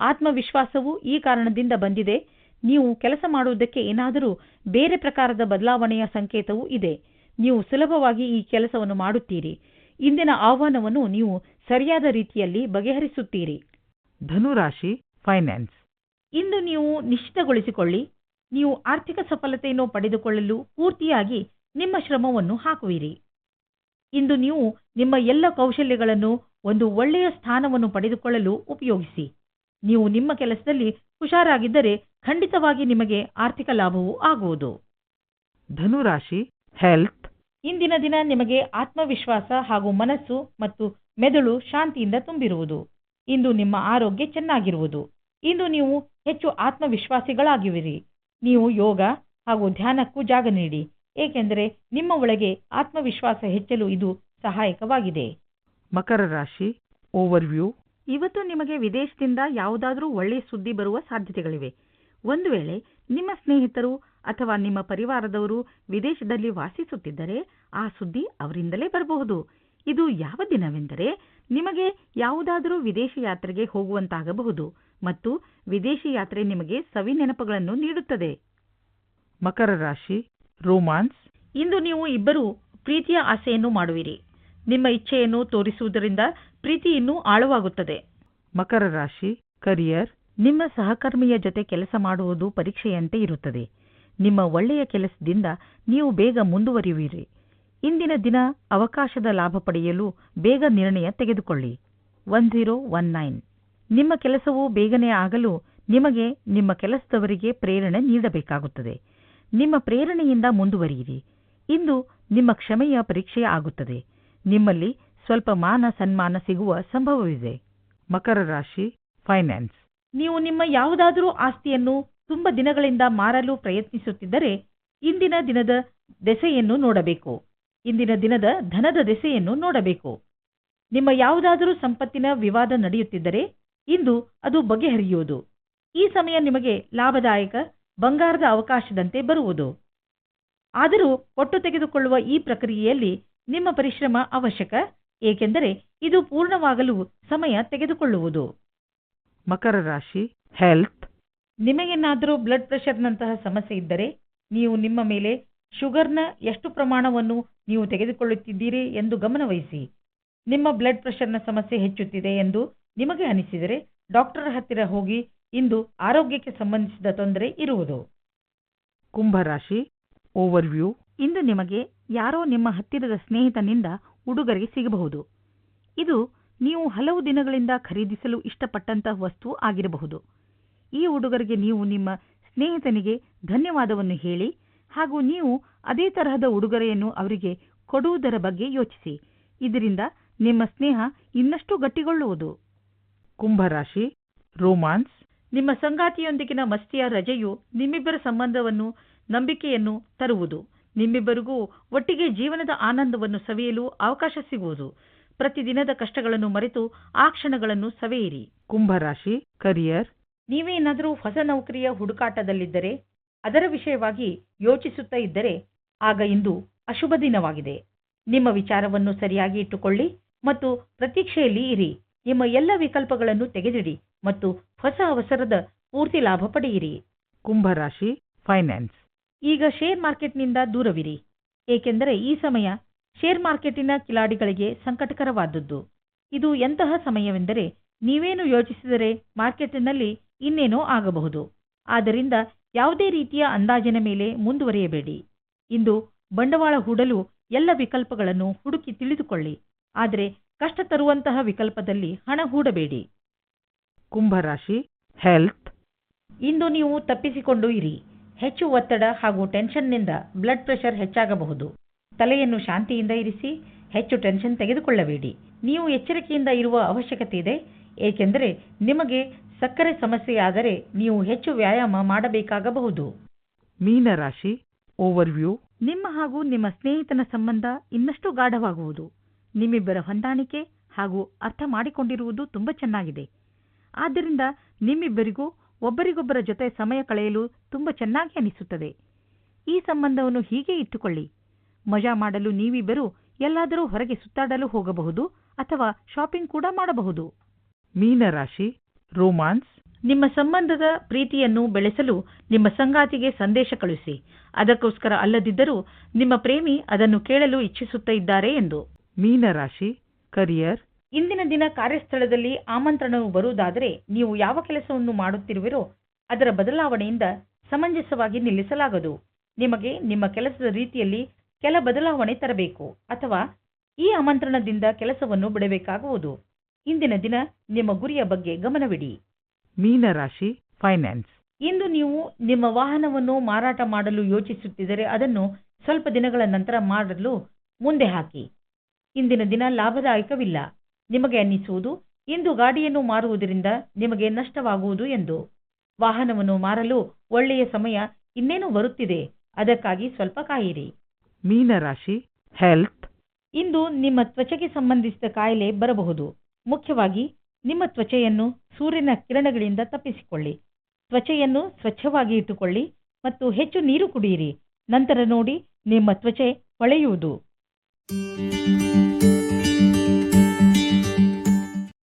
ಆತ್ಮವಿಶ್ವಾಸವು ಈ ಕಾರಣದಿಂದ ಬಂದಿದೆ. ನೀವು ಕೆಲಸ ಮಾಡುವುದಕ್ಕೆ ಏನಾದರೂ ಬೇರೆ ಪ್ರಕಾರದ ಬದಲಾವಣೆಯ ಸಂಕೇತವೂ ಇದೆ. ನೀವು ಸುಲಭವಾಗಿ ಈ ಕೆಲಸವನ್ನು ಮಾಡುತ್ತೀರಿ. ಇಂದಿನ ಆಹ್ವಾನವನ್ನು ನೀವು ಸರಿಯಾದ ರೀತಿಯಲ್ಲಿ ಬಗೆಹರಿಸುತ್ತೀರಿ. ಧನುರಾಶಿ ಫೈನಾನ್ಸ್. ಇಂದು ನೀವು ನಿಶ್ಚಿತಗೊಳಿಸಿಕೊಳ್ಳಿ. ನೀವು ಆರ್ಥಿಕ ಸಫಲತೆಯನ್ನು ಪಡೆದುಕೊಳ್ಳಲು ಪೂರ್ತಿಯಾಗಿ ನಿಮ್ಮ ಶ್ರಮವನ್ನು ಹಾಕುವಿರಿ. ಇಂದು ನೀವು ನಿಮ್ಮ ಎಲ್ಲ ಕೌಶಲ್ಯಗಳನ್ನು ಒಂದು ಒಳ್ಳೆಯ ಸ್ಥಾನವನ್ನು ಪಡೆದುಕೊಳ್ಳಲು ಉಪಯೋಗಿಸಿ. ನೀವು ನಿಮ್ಮ ಕೆಲಸದಲ್ಲಿ ಹುಷಾರಾಗಿದ್ದರೆ ಖಂಡಿತವಾಗಿ ನಿಮಗೆ ಆರ್ಥಿಕ ಲಾಭವೂ ಆಗುವುದು. ಧನುರಾಶಿ ಹೆಲ್ತ್ ಇಂದಿನ ದಿನ ನಿಮಗೆ ಆತ್ಮವಿಶ್ವಾಸ ಹಾಗೂ ಮನಸ್ಸು ಮತ್ತು ಮೆದುಳು ಶಾಂತಿಯಿಂದ ತುಂಬಿರುವುದು. ಇಂದು ನಿಮ್ಮ ಆರೋಗ್ಯ ಚೆನ್ನಾಗಿರುವುದು. ಇಂದು ನೀವು ಹೆಚ್ಚು ಆತ್ಮವಿಶ್ವಾಸಿಗಳಾಗಿವಿರಿ ನೀವು ಯೋಗ ಹಾಗೂ ಧ್ಯಾನಕ್ಕೂ ಜಾಗ ನೀಡಿ. ಏಕೆಂದರೆ ನಿಮ್ಮ ಒಳಗೆ ಆತ್ಮವಿಶ್ವಾಸ ಹೆಚ್ಚಲು ಇದು ಸಹಾಯಕವಾಗಿದೆ. ಮಕರ ರಾಶಿ ಓವರ್ವ್ಯೂ ಇವತ್ತು ನಿಮಗೆ ವಿದೇಶದಿಂದ ಯಾವುದಾದರೂ ಒಳ್ಳೆಯ ಸುದ್ದಿ ಬರುವ ಸಾಧ್ಯತೆಗಳಿವೆ. ಒಂದು ವೇಳೆ ನಿಮ್ಮ ಸ್ನೇಹಿತರು ಅಥವಾ ನಿಮ್ಮ ಪರಿವಾರದವರು ವಿದೇಶದಲ್ಲಿ ವಾಸಿಸುತ್ತಿದ್ದರೆ ಆ ಸುದ್ದಿ ಅವರಿಂದಲೇ ಬರಬಹುದು. ಇದು ಯಾವ ದಿನವೆಂದರೆ ನಿಮಗೆ ಯಾವುದಾದರೂ ವಿದೇಶಿ ಯಾತ್ರೆಗೆ ಹೋಗುವಂತಾಗಬಹುದು ಮತ್ತು ವಿದೇಶಿ ಯಾತ್ರೆ ನಿಮಗೆ ಸವಿ ನೆನಪುಗಳನ್ನು ನೀಡುತ್ತದೆ. ಮಕರ ರಾಶಿ ರೋಮಾನ್ಸ್. ಇಂದು ನೀವು ಇಬ್ಬರು ಪ್ರೀತಿಯ ಆಸೆಯನ್ನು ಮಾಡುವಿರಿ. ನಿಮ್ಮ ಇಚ್ಛೆಯನ್ನು ತೋರಿಸುವುದರಿಂದ ಪ್ರೀತಿ ಇನ್ನೂ ಆಳವಾಗುತ್ತದೆ. ಮಕರ ರಾಶಿ, ಕರಿಯರ್, ನಿಮ್ಮ ಸಹಕರ್ಮಿಯ ಜೊತೆ ಕೆಲಸ ಮಾಡುವುದು ಪರೀಕ್ಷೆಯಂತೆ ಇರುತ್ತದೆ. ನಿಮ್ಮ ಒಳ್ಳೆಯ ಕೆಲಸದಿಂದ ನೀವು ಬೇಗ ಮುಂದುವರಿಯುವಿರಿ. ಇಂದಿನ ದಿನ ಅವಕಾಶದ ಲಾಭ ಪಡೆಯಲು ಬೇಗ ನಿರ್ಣಯ ತೆಗೆದುಕೊಳ್ಳಿ. One zero one nine. ನಿಮ್ಮ ಕೆಲಸವು ಬೇಗನೆ ಆಗಲು ನಿಮಗೆ ನಿಮ್ಮ ಕೆಲಸದವರಿಗೆ ಪ್ರೇರಣೆ ನೀಡಬೇಕಾಗುತ್ತದೆ. ನಿಮ್ಮ ಪ್ರೇರಣೆಯಿಂದ ಮುಂದುವರಿಯಿರಿ. ಇಂದು ನಿಮ್ಮ ಕ್ಷಮೆಯ ಪರೀಕ್ಷೆ ಆಗುತ್ತದೆ. ನಿಮ್ಮಲ್ಲಿ ಸ್ವಲ್ಪ ಮಾನ ಸನ್ಮಾನ ಸಿಗುವ ಸಂಭವವಿದೆ. ಮಕರ ರಾಶಿ ಫೈನಾನ್ಸ್ ನೀವು ನಿಮ್ಮ ಯಾವುದಾದರೂ ಆಸ್ತಿಯನ್ನು ತುಂಬ ದಿನಗಳಿಂದ ಮಾರಲು ಪ್ರಯತ್ನಿಸುತ್ತಿದ್ದರೆ ಇಂದಿನ ದಿನದ ದೆಸೆಯನ್ನು ನೋಡಬೇಕು. ಇಂದಿನ ದಿನದ ಧನದ ದೆಸೆಯನ್ನು ನೋಡಬೇಕು. ನಿಮ್ಮ ಯಾವುದಾದರೂ ಸಂಪತ್ತಿನ ವಿವಾದ ನಡೆಯುತ್ತಿದ್ದರೆ ಇಂದು ಅದು ಬಗೆಹರಿಯುವುದು. ಈ ಸಮಯ ನಿಮಗೆ ಲಾಭದಾಯಕ ಬಂಗಾರದ ಅವಕಾಶದಂತೆ ಬರುವುದು. ಆದರೂ ಒಟ್ಟು ತೆಗೆದುಕೊಳ್ಳುವ ಈ ಪ್ರಕ್ರಿಯೆಯಲ್ಲಿ ನಿಮ್ಮ ಪರಿಶ್ರಮ ಅವಶ್ಯಕ ಏಕೆಂದರೆ ಇದು ಪೂರ್ಣವಾಗಲು ಸಮಯ ತೆಗೆದುಕೊಳ್ಳುವುದು. ಮಕರ ರಾಶಿ ಹೆಲ್ತ್ ನಿಮಗೇನಾದರೂ ಬ್ಲಡ್ ಪ್ರೆಷರ್ನಂತಹ ಸಮಸ್ಯೆ ಇದ್ದರೆ ನೀವು ನಿಮ್ಮ ಮೇಲೆ ಶುಗರ್ನ ಎಷ್ಟು ಪ್ರಮಾಣವನ್ನು ನೀವು ತೆಗೆದುಕೊಳ್ಳುತ್ತಿದ್ದೀರಿ ಎಂದು ಗಮನವಹಿಸಿ. ನಿಮ್ಮ ಬ್ಲಡ್ ಪ್ರೆಷರ್ನ ಸಮಸ್ಯೆ ಹೆಚ್ಚುತ್ತಿದೆ ಎಂದು ನಿಮಗೆ ಅನಿಸಿದರೆ ಡಾಕ್ಟರ್ ಹತ್ತಿರ ಹೋಗಿ ಇಂದು ಆರೋಗ್ಯಕ್ಕೆ ಸಂಬಂಧಿಸಿದ ತೊಂದರೆ ಇರುವುದು. ಕುಂಭರಾಶಿ ಓವರ್ವ್ಯೂ ಇಂದು ನಿಮಗೆ ಯಾರೋ ನಿಮ್ಮ ಹತ್ತಿರದ ಸ್ನೇಹಿತನಿಂದ ಉಡುಗೊರೆ ಸಿಗಬಹುದು. ಇದು ನೀವು ಹಲವು ದಿನಗಳಿಂದ ಖರೀದಿಸಲು ಇಷ್ಟಪಟ್ಟಂತಹ ವಸ್ತು ಆಗಿರಬಹುದು. ಈ ಉಡುಗೊರೆಗೆ ನೀವು ನಿಮ್ಮ ಸ್ನೇಹಿತನಿಗೆ ಧನ್ಯವಾದವನ್ನು ಹೇಳಿ ಹಾಗೂ ನೀವು ಅದೇ ತರಹದ ಉಡುಗೊರೆಯನ್ನು ಅವರಿಗೆ ಕೊಡುವುದರ ಬಗ್ಗೆ ಯೋಚಿಸಿ. ಇದರಿಂದ ನಿಮ್ಮ ಸ್ನೇಹ ಇನ್ನಷ್ಟು ಗಟ್ಟಿಗೊಳ್ಳುವುದು. ಕುಂಭರಾಶಿ ರೋಮಾನ್ಸ್ ನಿಮ್ಮ ಸಂಗಾತಿಯೊಂದಿಗಿನ ಮಸ್ತಿಯ ರಜೆಯು ನಿಮ್ಮಿಬ್ಬರ ಸಂಬಂಧವನ್ನು ನಂಬಿಕೆಯನ್ನು ತರುವುದು. ನಿಮ್ಮಿಬ್ಬರಿಗೂ ಒಟ್ಟಿಗೆ ಜೀವನದ ಆನಂದವನ್ನು ಸವಿಯಲು ಅವಕಾಶ ಸಿಗುವುದು. ಪ್ರತಿದಿನದ ಕಷ್ಟಗಳನ್ನು ಮರೆತು ಆ ಕ್ಷಣಗಳನ್ನು ಸವೆಯಿರಿ. ಕುಂಭರಾಶಿ ಕರಿಯರ್ ನೀವೇನಾದರೂ ಹೊಸ ನೌಕರಿಯ ಹುಡುಕಾಟದಲ್ಲಿದ್ದರೆ ಅದರ ವಿಷಯವಾಗಿ ಯೋಚಿಸುತ್ತಾ ಇದ್ದರೆ ಆಗ ಇಂದು ಅಶುಭ ದಿನವಾಗಿದೆ. ನಿಮ್ಮ ವಿಚಾರವನ್ನು ಸರಿಯಾಗಿ ಇಟ್ಟುಕೊಳ್ಳಿ ಮತ್ತು ಪ್ರತೀಕ್ಷೆಯಲ್ಲಿ ಇರಿ. ನಿಮ್ಮ ಎಲ್ಲ ವಿಕಲ್ಪಗಳನ್ನು ತೆಗೆದಿಡಿ. ಮತ್ತು ಹೊಸ ಅವಸರದ ಪೂರ್ತಿ ಲಾಭ ಪಡೆಯಿರಿ. ಕುಂಭರಾಶಿ ಫೈನಾನ್ಸ್ ಈಗ ಶೇರ್ ಮಾರ್ಕೆಟ್ನಿಂದ ದೂರವಿರಿ. ಏಕೆಂದರೆ ಈ ಸಮಯ ಶೇರ್ ಮಾರ್ಕೆಟಿನ ಕಿಲಾಡಿಗಳಿಗೆ ಸಂಕಟಕರವಾದದ್ದು. ಇದು ಎಂತಹ ಸಮಯವೆಂದರೆ ನೀವೇನು ಯೋಚಿಸಿದರೆ ಮಾರ್ಕೆಟ್ನಲ್ಲಿ ಇನ್ನೇನೋ ಆಗಬಹುದು. ಆದ್ದರಿಂದ ಯಾವುದೇ ರೀತಿಯ ಅಂದಾಜಿನ ಮೇಲೆ ಮುಂದುವರಿಯಬೇಡಿ. ಇಂದು ಬಂಡವಾಳ ಹೂಡಲು ಎಲ್ಲ ವಿಕಲ್ಪಗಳನ್ನು ಹುಡುಕಿ ತಿಳಿದುಕೊಳ್ಳಿ. ಆದರೆ ಕಷ್ಟ ತರುವಂತಹ ವಿಕಲ್ಪದಲ್ಲಿ ಹಣ ಹೂಡಬೇಡಿ. ಕುಂಭರಾಶಿ ಹೆಲ್ತ್ ಇಂದು ನೀವು ತಪ್ಪಿಸಿಕೊಂಡು ಇರಿ. ಹೆಚ್ಚು ಒತ್ತಡ ಹಾಗೂ ಟೆನ್ಷನ್ನಿಂದ ಬ್ಲಡ್ ಪ್ರೆಷರ್ ಹೆಚ್ಚಾಗಬಹುದು. ತಲೆಯನ್ನು ಶಾಂತಿಯಿಂದ ಇರಿಸಿ ಹೆಚ್ಚು ಟೆನ್ಷನ್ ತೆಗೆದುಕೊಳ್ಳಬೇಡಿ. ನೀವು ಎಚ್ಚರಿಕೆಯಿಂದ ಇರುವ ಅವಶ್ಯಕತೆ ಇದೆ. ಏಕೆಂದರೆ ನಿಮಗೆ ಸಕ್ಕರೆ ಸಮಸ್ಯೆಯಾದರೆ ನೀವು ಹೆಚ್ಚು ವ್ಯಾಯಾಮ ಮಾಡಬೇಕಾಗಬಹುದು. ಮೀನರಾಶಿ ಓವರ್ವ್ಯೂ ನಿಮ್ಮ ಹಾಗೂ ನಿಮ್ಮ ಸ್ನೇಹಿತನ ಸಂಬಂಧ ಇನ್ನಷ್ಟು ಗಾಢವಾಗುವುದು. ನಿಮ್ಮಿಬ್ಬರ ಹೊಂದಾಣಿಕೆ ಹಾಗೂ ಅರ್ಥ ಮಾಡಿಕೊಂಡಿರುವುದು ತುಂಬ ಚೆನ್ನಾಗಿದೆ. ಆದ್ದರಿಂದ ನಿಮ್ಮಿಬ್ಬರಿಗೂ ಒಬ್ಬರಿಗೊಬ್ಬರ ಜೊತೆ ಸಮಯ ಕಳೆಯಲು ತುಂಬ ಚೆನ್ನಾಗಿ ಅನಿಸುತ್ತದೆ. ಈ ಸಂಬಂಧವನ್ನು ಹೀಗೆ ಇಟ್ಟುಕೊಳ್ಳಿ. ಮಜಾ ಮಾಡಲು ನೀವಿಬ್ಬರು ಎಲ್ಲಾದರೂ ಹೊರಗೆ ಸುತ್ತಾಡಲು ಹೋಗಬಹುದು ಅಥವಾ ಶಾಪಿಂಗ್ ಕೂಡ ಮಾಡಬಹುದು. ಮೀನರಾಶಿ ರೋಮಾನ್ಸ್. ನಿಮ್ಮ ಸಂಬಂಧದ ಪ್ರೀತಿಯನ್ನು ಬೆಳೆಸಲು ನಿಮ್ಮ ಸಂಗಾತಿಗೆ ಸಂದೇಶ ಕಳುಹಿಸಿ. ಅದಕ್ಕೋಸ್ಕರ ಅಲ್ಲದಿದ್ದರೂ ನಿಮ್ಮ ಪ್ರೇಮಿ ಅದನ್ನು ಕೇಳಲು ಇಚ್ಛಿಸುತ್ತಿದ್ದಾರೆ ಎಂದು. ಮೀನರಾಶಿ ಕರಿಯರ್. ಇಂದಿನ ದಿನ ಕಾರ್ಯಸ್ಥಳದಲ್ಲಿ ಆಮಂತ್ರಣವು ಬರುವುದಾದರೆ ನೀವು ಯಾವ ಕೆಲಸವನ್ನು ಮಾಡುತ್ತಿರುವಿರೋ ಅದರ ಬದಲಾವಣೆಯಿಂದ ಸಮಂಜಸವಾಗಿ ನಿಲ್ಲಿಸಲಾಗದು. ನಿಮಗೆ ನಿಮ್ಮ ಕೆಲಸದ ರೀತಿಯಲ್ಲಿ ಕೆಲ ಬದಲಾವಣೆ ತರಬೇಕು ಅಥವಾ ಈ ಆಮಂತ್ರಣದಿಂದ ಕೆಲಸವನ್ನು ಬಿಡಬೇಕಾಗುವುದು. ಇಂದಿನ ದಿನ ನಿಮ್ಮ ಗುರಿಯ ಬಗ್ಗೆ ಗಮನವಿಡಿ. ಮೀನರಾಶಿ ಫೈನಾನ್ಸ್ ಇಂದು ನೀವು ನಿಮ್ಮ ವಾಹನವನ್ನು ಮಾರಾಟ ಮಾಡಲು ಯೋಚಿಸುತ್ತಿದ್ದರೆ ಅದನ್ನು ಸ್ವಲ್ಪ ದಿನಗಳ ನಂತರ ಮಾಡಲು ಮುಂದೆ ಹಾಕಿ. ಇಂದಿನ ದಿನ ಲಾಭದಾಯಕವಿಲ್ಲ. ನಿಮಗೆ ಅನ್ನಿಸುವುದು? ಇಂದು ಗಾಡಿಯನ್ನು ಮಾರುವುದರಿಂದ ನಿಮಗೆ ನಷ್ಟವಾಗುವುದು ಎಂದು. ವಾಹನವನ್ನು ಮಾರಲು ಒಳ್ಳೆಯ ಸಮಯ ಇನ್ನೇನು ಬರುತ್ತಿದೆ? ಅದಕ್ಕಾಗಿ ಸ್ವಲ್ಪ ಕಾಯಿರಿ. ಮೀನರಾಶಿ ಹೆಲ್ತ್ ಇಂದು ನಿಮ್ಮ ತ್ವಚೆಗೆ ಸಂಬಂಧಿಸಿದ ಕಾಯಿಲೆ ಬರಬಹುದು. ಮುಖ್ಯವಾಗಿ ನಿಮ್ಮ ತ್ವಚೆಯನ್ನು ಸೂರ್ಯನ ಕಿರಣಗಳಿಂದ ತಪ್ಪಿಸಿಕೊಳ್ಳಿ. ತ್ವಚೆಯನ್ನು ಸ್ವಚ್ಛವಾಗಿ ಇಟ್ಟುಕೊಳ್ಳಿ ಮತ್ತು ಹೆಚ್ಚು ನೀರು ಕುಡಿಯಿರಿ. ನಂತರ ನೋಡಿ ನಿಮ್ಮ ತ್ವಚೆ ಹೊಳೆಯುವುದು.